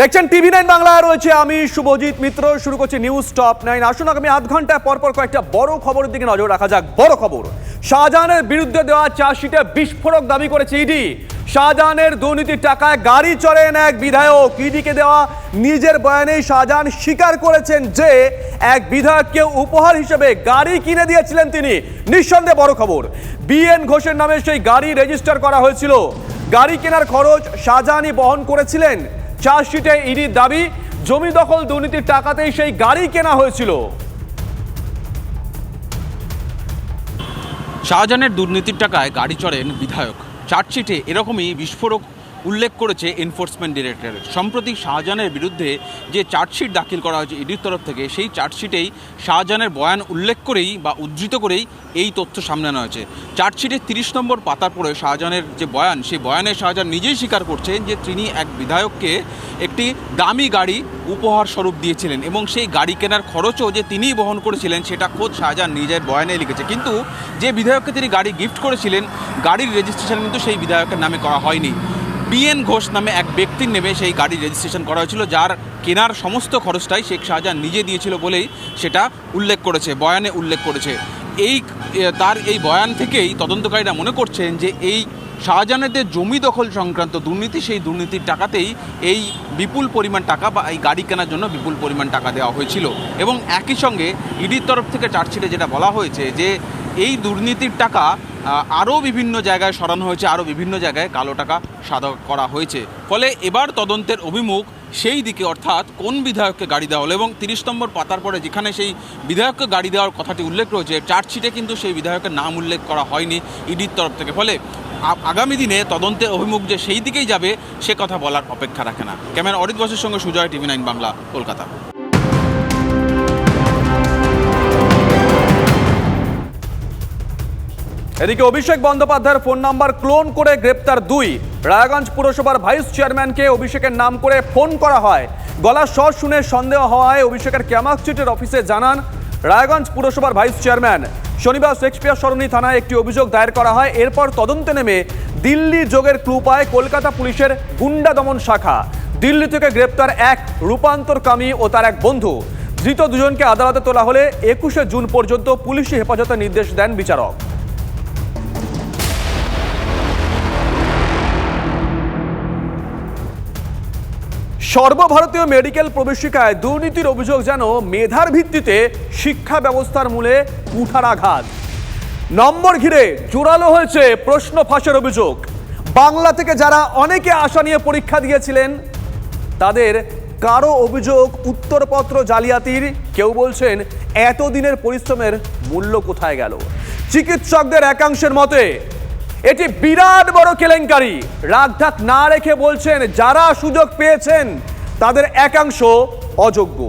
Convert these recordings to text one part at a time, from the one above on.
দেখছেন TV nine বাংলায় রয়েছে আমি শুভজিৎ মিত্র। শুরু করছি নিউজ টপ নাইন আসুন আগামী আধ ঘন্টায় পরপর কয়েকটা বড় খবরের দিকে নজর রাখা যাক। বড় খবর, শাহজাহানের বিরুদ্ধে দেওয়া চার্জশিটে বিস্ফোরক দাবি করেছে ইডি। শাহজাহানের দুর্নীতির টাকায় গাড়ি চড়েন এক বিধায়ক। ইডিকে দেওয়া নিজের বয়ানে শাহজাহান স্বীকার করেছেন যে, এক বিধায়ককে উপহার হিসেবে গাড়ি কিনে দিয়েছিলেন তিনি। নিঃসন্দেহে বড় খবর, বিএন ঘোষের নামে সেই গাড়ি রেজিস্টার করা হয়েছিল। গাড়ি কেনার খরচ শাহজাহানই বহন করেছিলেন। চার্জশিটে ইডির দাবি, জমি দখল দুর্নীতির টাকাতেই সেই গাড়ি কেনা হয়েছিল। শাহজাহানের দুর্নীতির টাকায় গাড়ি চড়েন বিধায়ক। চার্জশিটে এরকমই বিস্ফোরক উল্লেখ করেছে এনফোর্সমেন্ট ডিরেক্টরেট সম্প্রতি শাহজাহানের বিরুদ্ধে যে চার্জশিট দাখিল করা হয়েছে ইডির তরফ থেকে, সেই চার্জশিটেই শাহজাহানের বয়ান উল্লেখ করেই বা উদ্ধৃত করেই এই তথ্য সামনে আনা হয়েছে। চার্জশিটের তিরিশ নম্বর পাতার পরে শাহজাহানের যে বয়ান, সেই বয়ানে শাহজাহান নিজেই স্বীকার করছেন যে তিনি এক বিধায়ককে একটি দামি গাড়ি উপহার স্বরূপ দিয়েছিলেন এবং সেই গাড়ি কেনার খরচও যে তিনিই বহন করেছিলেন, সেটা খোদ শাহজাহান নিজের বয়ানে লিখেছে। কিন্তু যে বিধায়ককে তিনি গাড়ি গিফট করেছিলেন, গাড়ির রেজিস্ট্রেশন কিন্তু সেই বিধায়কের নামে করা হয়নি। বিএন ঘোষ নামে এক ব্যক্তির নেমে সেই গাড়ি রেজিস্ট্রেশন করা হয়েছিল, যার কেনার সমস্ত খরচটাই শেখ শাহজাহান নিজে দিয়েছিল বলেই সেটা উল্লেখ করেছে, বয়ানে উল্লেখ করেছে। এই তার এই বয়ান থেকেই তদন্তকারীরা মনে করছেন যে এই শাহজাহানের জমি দখল সংক্রান্ত দুর্নীতি, সেই দুর্নীতির টাকাতেই এই বিপুল পরিমাণ টাকা বা এই গাড়ি কেনার জন্য বিপুল পরিমাণ টাকা দেওয়া হয়েছিল। এবং একই সঙ্গে ইডির তরফ থেকে চার্জশিটে যেটা বলা হয়েছে যে এই দুর্নীতির টাকা আরও বিভিন্ন জায়গায় সরানো হয়েছে, আরও বিভিন্ন জায়গায় কালো টাকা সাদা করা হয়েছে। ফলে এবার তদন্তের অভিমুখ সেই দিকে, অর্থাৎ কোন বিধায়ককে গাড়ি দেওয়া হলো এবং তিরিশ নম্বর পাতার পরে যেখানে সেই বিধায়ককে গাড়ি দেওয়ার কথাটি উল্লেখ রয়েছে, চার্জশিটে কিন্তু সেই বিধায়কের নাম উল্লেখ করা হয়নি ইডির তরফ থেকে। ফলে আগামী দিনে তদন্তের অভিমুখ যে সেই দিকেই যাবে, সে কথা বলার অপেক্ষা রাখে না। ক্যামেরা অরিত বসের সঙ্গে সুজয়, টিভি নাইন বাংলা, কলকাতা। এদিকে অভিষেক বন্দ্যোপাধ্যায়ের ফোন নাম্বার ক্লোন করে গ্রেপ্তার দুই। রায়গঞ্জ পুরসভার ভাইস চেয়ারম্যানকে অভিষেকের নাম করে ফোন করা হয়। গলার স্বর শুনে সন্দেহ হওয়ায় অভিষেকের ক্যামাক স্ট্রিটের অফিসে জানান রায়গঞ্জ পুরসভার ভাইস চেয়ারম্যান। শনিবার শেক্সপিয়ার সরণি থানায় একটি অভিযোগ দায়ের করা হয়। এরপর তদন্তে নেমে দিল্লি যোগের ক্লু পায় কলকাতা পুলিশের গুন্ডা দমন শাখা। দিল্লি থেকে গ্রেপ্তার এক রূপান্তরকামী ও তার এক বন্ধু। ধৃত দুজনকে আদালতে তোলা হলে একুশে জুন পর্যন্ত পুলিশি হেফাজতের নির্দেশ দেন বিচারক। সর্বভারতীয় মেডিকেল প্রবেশিকায় দুর্নীতির অভিযোগ যেন মেধার ভিত্তিতে শিক্ষা ব্যবস্থার মূলে কুঠারাঘাত নম্বর ঘিরে জোরালো হয়েছে প্রশ্ন ফাঁসের অভিযোগ। বাংলা থেকে যারা অনেকে আশা নিয়ে পরীক্ষা দিয়েছিলেন, তাদের কারও অভিযোগ উত্তরপত্র জালিয়াতির। কেউ বলছেন এতদিনের পরিশ্রমের মূল্য কোথায় গেল? চিকিৎসকদের একাংশের মতে এটি বিরাট বড় কেলেঙ্কারি। রাগঢাক না রেখে বলছেন, যারা সুযোগ পেয়েছেন, তাদের একাংশ অযোগ্য।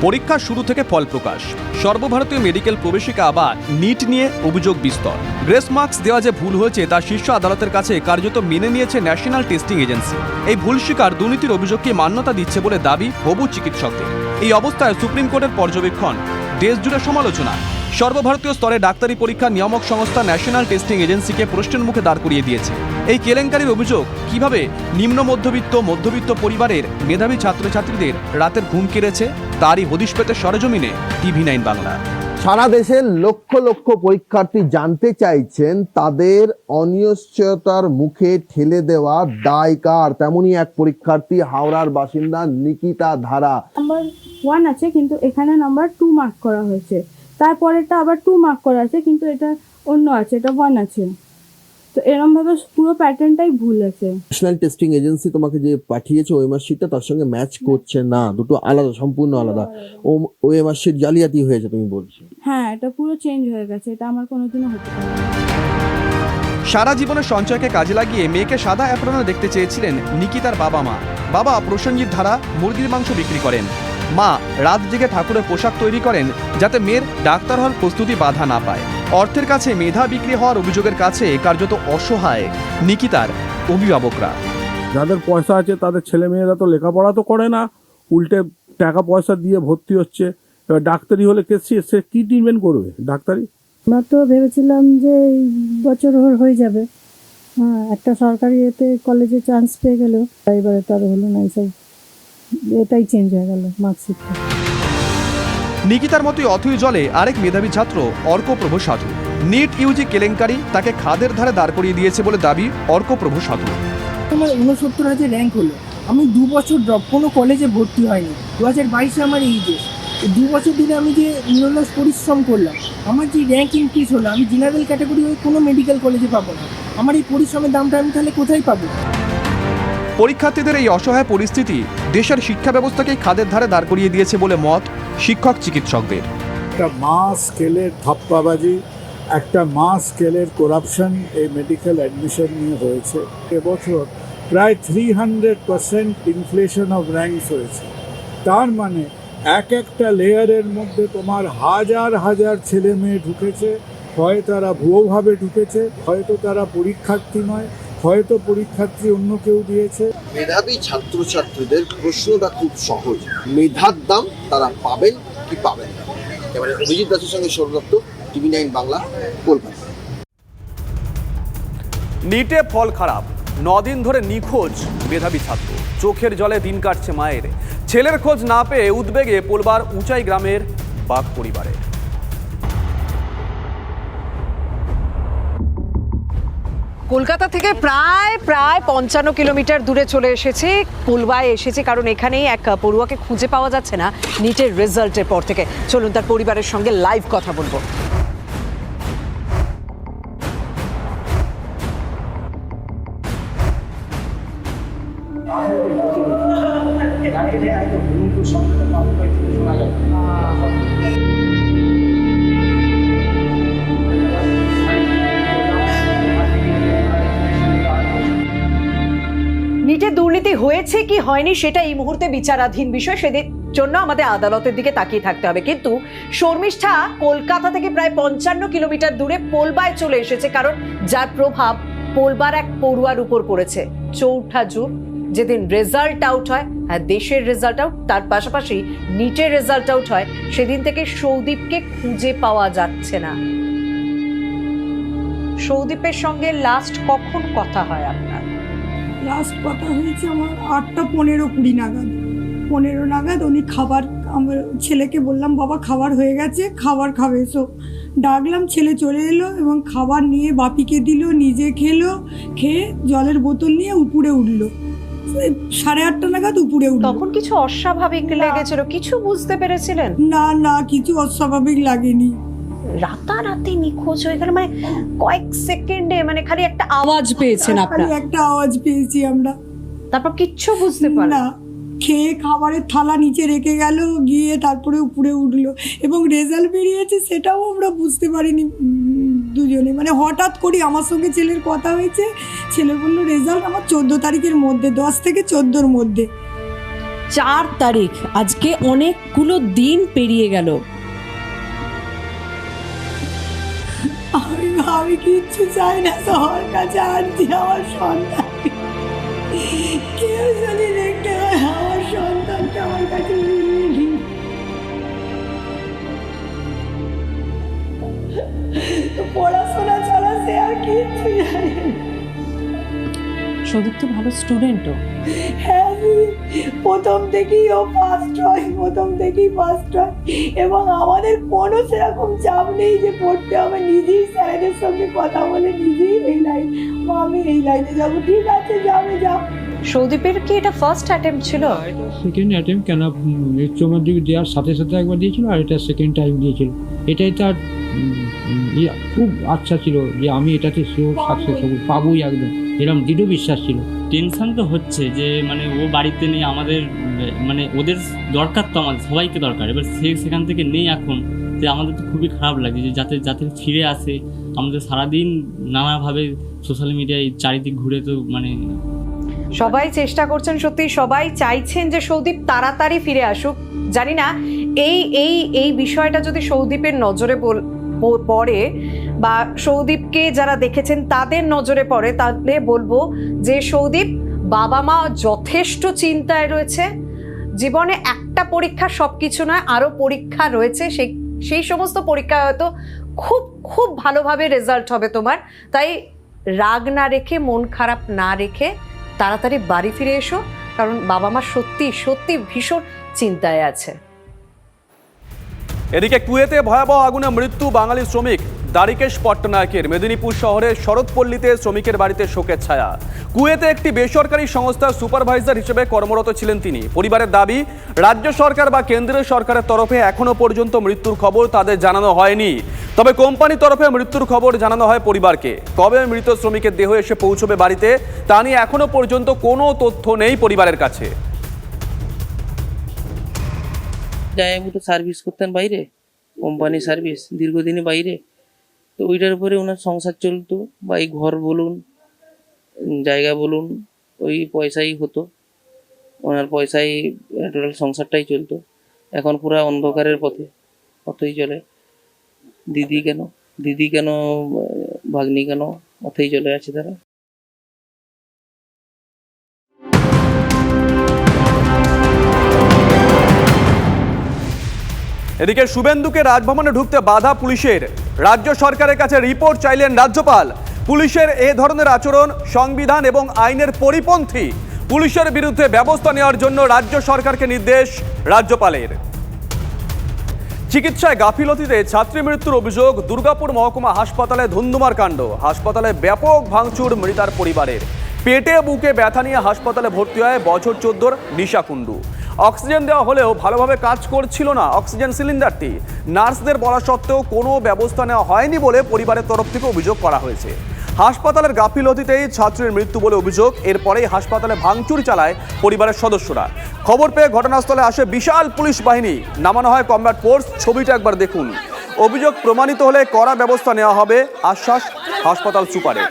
পরীক্ষার শুরু থেকে ফল প্রকাশ। সর্বভারতীয় মেডিকেল প্রবেশিকা বা নিট নিয়ে অভিযোগ বিস্তর। গ্রেস মার্কস দেওয়া যে ভুল হয়েছে, তা শীর্ষ আদালতের কাছে কার্যত মেনে নিয়েছে ন্যাশনাল টেস্টিং এজেন্সি। এই ভুল স্বীকার দুর্নীতির অভিযোগকে মান্যতা দিচ্ছে বলে দাবি হবু চিকিৎসকদের। এই অবস্থায় সুপ্রিম কোর্টের পর্যবেক্ষণ। দেশ জুড়ে সমালোচনা। সর্বভারতীয় স্তরে ডাক্তারি পরীক্ষা নিয়ামক সংস্থা ন্যাশনাল টেস্টিং এজেন্সিকে প্রশ্নের মুখে দাঁড় করিয়ে দিয়েছে। এই কেলেঙ্কারির অভিযোগ কীভাবে নিম্ন মধ্যবিত্ত মধ্যবিত্ত পরিবারের মেধাবী ছাত্রছাত্রীদের রাতের ঘুম কেড়েছে তারই হদিশ পেতে সরজমিনে টিভি নাইন বাংলা। সারা দেশের লক্ষ লক্ষ পরীক্ষার্থী জানতে চাইছেন তাদের অনিশ্চয়তার মুখে ঠেলে দেওয়া দায় কার তেমনই এক পরীক্ষার্থী হাওড়ার বাসিন্দা নিকিতা ধারা। নাম্বার ওয়ান আছে কিন্তু এখানে নাম্বার টু মার্ক করা হয়েছে। তারপরেরটা আবার টু মার্ক করা আছে কিন্তু এটা অন্য আছে এটা ওয়ান আছে। তো এরম ভাবে পুরো প্যাটার্নটাই ভুল আছে। ন্যাশনাল টেস্টিং এজেন্সি তোমাকে যে পাঠিয়েছে ওএমআর শিটটা তার সঙ্গে ম্যাচ করছে না। দুটো আলাদা সম্পূর্ণ আলাদা। ও ওএমআর শিট জালিয়াতি হয়েছে তুমি বলছো। হ্যাঁ এটা পুরো চেঞ্জ হয়ে গেছে এটা আমার কোনোদিনও হতে পারে না। সারা জীবনের সঞ্চয়কে কাজে লাগিয়ে মেয়েকে সাদা অ্যাপ্রনে দেখতে চেয়েছিলেন নিকিতার বাবা মা। বাবা প্রসেনজিৎ ধারা মুরগির মাংস বিক্রি করেন। মা রাত জেগে ঠাকুরের পোশাক তৈরি করেন যাতে মেয়ের ডাক্তার হওয়ার প্রস্তুতি বাধা না পায়। অর্থের কাছে মেধা বিক্রি হওয়ার অভিযোগের কাছে কার্যত অসহায়। নিকিতার অভিভাবকরা। যাদের পয়সা আছে তাদের ছেলে মেয়েরা তো লেখাপড়া তো করে না। উল্টে টাকা পয়সা দিয়ে ভর্তি হচ্ছে। এবার ডাক্তারি হলে কে সে কী ট্রিটমেন্ট করবে ডাক্তারি? আমরা তো ভেবেছিলাম যে এই বছর হয়ে যাবে। হ্যাঁ একটা সরকারি এতে কলেজে চান্স পেয়ে গেল এবারে তার হলো না এইসব এটাই চেঞ্জ হয়ে গেল মার্কশিটটা নিকিতার মতোই অথই জলে আরেক মেধাবী ছাত্র অর্কপ্রভ সাধু। নিট ইউজি কেলেঙ্কারি তাকে খাদের ধারে দাঁড় করিয়ে দিয়েছে বলে দাবি অর্কপ্রভ সাধু। আমার উনসত্তর হাজার র্যাঙ্ক হলো। আমি দু বছর ড্রপ কোনো কলেজে ভর্তি হয়নি। দু হাজার বাইশে আমার এইচএস দু বছর ধরে আমি যে নিরলস পরিশ্রম করলাম আমার যে র্যাঙ্ক ইনক্রিজ হলো আমি জেনারেল ক্যাটাগরি হয়ে কোনো মেডিকেল কলেজে পাবো না। আমার এই পরিশ্রমের দামটা আমি তাহলে কোথায় পাবো? পরীক্ষার্থীদের এই অসহায় পরিস্থিতি দেশের শিক্ষা ব্যবস্থাকেই খাদের ধারে দাঁড় করিয়ে দিয়েছে বলে মত শিক্ষক চিকিৎসকদের। একটা মা স্কেলের ধাপ্পাবাজি, একটা মা স্কেলের করাপশন এই মেডিকেল অ্যাডমিশন নিয়ে হয়েছে। এবছর প্রায় three hundred percent inflation of ranks হয়েছে। তার মানে এক একটা লেয়ারের মধ্যে তোমার হাজার হাজার ছেলে মেয়ে ঢুকেছে, হয় তারা ভুয়োভাবে ঢুকেছে, হয়তো তারা পরীক্ষার্থী নয় হয়তো পরীক্ষার্থী অন্য কেউ দিয়েছে। মেধাবী ছাত্রছাত্রীদের প্রশ্নটা খুব সহজ। মেধার দাম তারা পাবেন কি পাবেন এবারে অভিজিৎ দাসের সঙ্গে সৌরদত্ত টিভি নাইন বাংলা কলকাতা। নিটে ফল খারাপ। দিন ধরে নিখোঁজ মেধাবী ছাত্র। চোখের জলে দিন কাটছে মায়ের। ছেলের খোঁজ না পেয়ে উদ্বেগে পোলবার উঁচাই গ্রামের বাঘ পরিবারের। কলকাতা থেকে প্রায় প্রায় পঞ্চান্ন কিলোমিটার দূরে চলে এসেছি। পুলবায় এসেছি কারণ এখানেই এক পড়ুয়াকে খুঁজে পাওয়া যাচ্ছে না নিটের রেজাল্টের পর থেকে। চলুন তার পরিবারের সঙ্গে লাইভ কথা বলব। হয়েছে কি হয়নি সেটা এই মুহূর্তে বিচারাধীন বিষয়, সেদিন জন্য আমাদের আদালতের দিকে তাকিয়ে থাকতে হবে। কিন্তু শর্মিষ্ঠা কলকাতা থেকে প্রায় পঞ্চান্ন কিলোমিটার দূরে পোলবায় চলে এসেছে, কারণ যার প্রভাব পোলবার এক পড়ুয়ার উপর পড়েছে। চৌঠা জুন, যেদিন রেজাল্ট আউট হয় হ্যাঁ দেশের রেজাল্ট আউট তার পাশাপাশি নিটের রেজাল্ট আউট হয়, সেদিন থেকে সৌদীপকে খুঁজে পাওয়া যাচ্ছে না। সৌদীপের সঙ্গে লাস্ট কখন কথা হয় আপনার? লাস্ট কথা হয়েছে আমার আটটা পনেরো কুড়ি নাগাদ। পনেরো নাগাদ উনি খাবার আমার ছেলেকে বললাম বাবা খাবার হয়ে গেছে খাবার খাবে। এসো ডাকলাম ছেলে চলে এলো এবং খাবার নিয়ে বাপিকে দিল নিজে খেলো খেয়ে জলের বোতল নিয়ে উপরে উঠল। সাড়ে আটটা নাগাদ উপরে উঠল। তখন কিছু অস্বাভাবিক লেগেছিল? কিছু বুঝতে পেরেছিলেন? না না কিছু অস্বাভাবিক লাগেনি। রাতারাতি নিখোঁজ হয়ে গেল। মানে কয়েক সেকেন্ডে মানে খালি একটা আওয়াজ পেয়েছেন খালি আপনার। একটা আওয়াজ পেয়েছি আমরা। তারপর কিচ্ছু বুঝতে পারলেন না খেয়ে খাবারের থালা নিচে রেখে গেল গিয়ে তারপরে উপরে উঠল এবং রেজাল্ট বেরিয়েছে সেটাও আমরা বুঝতে পারিনি দুজনে। মানে হঠাৎ করে আমার সঙ্গে ছেলের কথা হয়েছে ছেলে বলল রেজাল্ট আমার চোদ্দ তারিখের মধ্যে দশ থেকে চোদ্দোর মধ্যে। চার তারিখ আজকে অনেকগুলো দিন পেরিয়ে গেল। আমি কিচ্ছু চাই না। সবার কাছে আনছি আমার সন্তান। কেউ যদি দেখতে হয় আমার সন্তানকে আমার কাছে পড়াশোনা ছাড়া সে আর কিচ্ছু জানে না। তো ভালো স্টুডেন্টও হ্যাঁ প্রথম থেকেই ও ফার্স্ট হয় প্রথম থেকেই ফার্স্ট হয়। এবং আমাদের কোনো সেরকম চাপ নেই যে পড়তে হবে। নিজেই স্যারেদের সঙ্গে কথা বলে নিজেই এই লাইন মা আমি এই লাইনে যাব। ঠিক আছে যাবে যাও। সৌদীপের কি এটা ফার্স্ট অ্যাটেম্প ছিল? সেকেন্ড অ্যাটেম্প কেন? উচ্চ মাধ্যমিক দেওয়ার সাথে সাথে একবার দিয়েছিল আর এটা সেকেন্ড টাইম দিয়েছিল। এটাই তার ইয়ে, খুব আচ্ছা ছিল যে আমি এটাতে সাকসেস হব পাবোই একদম। এরকম দৃঢ় বিশ্বাস ছিল। টেনশন তো হচ্ছে যে মানে ও বাড়িতে নেই আমাদের মানে ওদের দরকার তো আমাদের সবাইকে দরকার। এবার সে সেখান থেকে নেই এখন যে আমাদের তো খুবই খারাপ লাগে যে যাতে যাতে ফিরে আসে। আমাদের সারাদিন নানাভাবে সোশ্যাল মিডিয়ায় চারিদিক ঘুরে তো মানে সবাই চেষ্টা করছেন সত্যি সবাই চাইছেন যে সৌদীপ তাড়াতাড়ি ফিরে আসুক। জানি না এই এই এই বিষয়টা যদি সৌদীপের নজরে পড়ে বা সৌদীপকে যারা দেখেছেন, তাদের নজরে পড়ে, তাহলে বলব যে সৌদীপ বাবা মা যথেষ্ট চিন্তায় রয়েছে। জীবনে একটা পরীক্ষা সব কিছু নয় আরও পরীক্ষা রয়েছে। সেই সেই সমস্ত পরীক্ষা হয়তো খুব খুব ভালোভাবে রেজাল্ট হবে তোমার। তাই রাগ না রেখে, মন খারাপ না রেখে তাড়াতাড়ি বাড়ি ফিরে এসো, কারণ বাবা মা সত্যি সত্যি ভীষণ চিন্তায় আছে। এদিকে কুয়েতে ভয়াবহ আগুনে মৃত্যু বাঙালি শ্রমিক। দ্বারিকেশ পট্টনায়কের মেদিনীপুর শহরের শরৎপল্লীতে শ্রমিকের বাড়িতে শোকের ছায়া। কুয়েতে একটি বেসরকারি সংস্থার সুপারভাইজার হিসেবে কর্মরত ছিলেন তিনি। পরিবারের দাবি, রাজ্য সরকার বা কেন্দ্রীয় সরকারের তরফে এখনও পর্যন্ত মৃত্যুর খবর তাদের জানানো হয়নি। তবে কোম্পানির তরফে মৃত্যুর খবর জানানো হয় পরিবারকে। কবে মৃত শ্রমিকের দেহ এসে পৌঁছবে বাড়িতে, তা নিয়ে এখনও পর্যন্ত কোনো তথ্য নেই পরিবারের কাছে। সার্ভিস করতেন বাইরে। কোম্পানি সার্ভিস দীর্ঘদিনই বাইরে। তো ওইটার উপরে ওনার সংসার চলতো, বা এই ঘর বলুন, জায়গা বলুন, ওই পয়সাই হতো। ওনার পয়সাই টোটাল সংসারটাই চলতো। এখন পুরো অন্ধকারের পথে, পথেই চলে। দিদি কেন দিদি কেন, ভাগ্নি কেন, পথেই চলে আছে তারা। এদিকে শুভেন্দুকে রাজভবনে ঢুকতে বাধা পুলিশের। রাজ্য সরকারের কাছে রিপোর্ট চাইলেন রাজ্যপাল। পুলিশের এ ধরনের আচরণ, সংবিধান এবং আইনের পরিপন্থী। পুলিশের বিরুদ্ধে ব্যবস্থা নেওয়ার জন্য রাজ্য সরকারকে নির্দেশ রাজ্যপালের। চিকিৎসায় গাফিলতিতে ছাত্রী মৃত্যুর অভিযোগ, দুর্গাপুর মহকুমা হাসপাতালে ধুন্ধুমার কাণ্ড। হাসপাতালে ব্যাপক ভাঙচুর মৃতার পরিবারের। পেটে বুকে ব্যথা নিয়ে হাসপাতালে ভর্তি হয় বছর চোদ্দোর নিশা কুণ্ডু অক্সিজেন দেওয়া হলেও ভালোভাবে কাজ করছিল না অক্সিজেন সিলিন্ডারটি। নার্সদের বলা সত্ত্বেও কোনো ব্যবস্থা নেওয়া হয়নি বলে পরিবারের তরফ থেকে অভিযোগ করা হয়েছে। হাসপাতালের গাফিলতিতেই ছাত্রীর মৃত্যু বলে অভিযোগ। এরপরেই হাসপাতালে ভাঙচুর চালায় পরিবারের সদস্যরা। খবর পেয়ে ঘটনাস্থলে আসে বিশাল পুলিশ বাহিনী। নামানো হয় কমব্যাট ফোর্স, ছবিটা একবার দেখুন। অভিযোগ প্রমাণিত হলে কড়া ব্যবস্থা নেওয়া হবে। আশ্বাস হাসপাতাল সুপারের।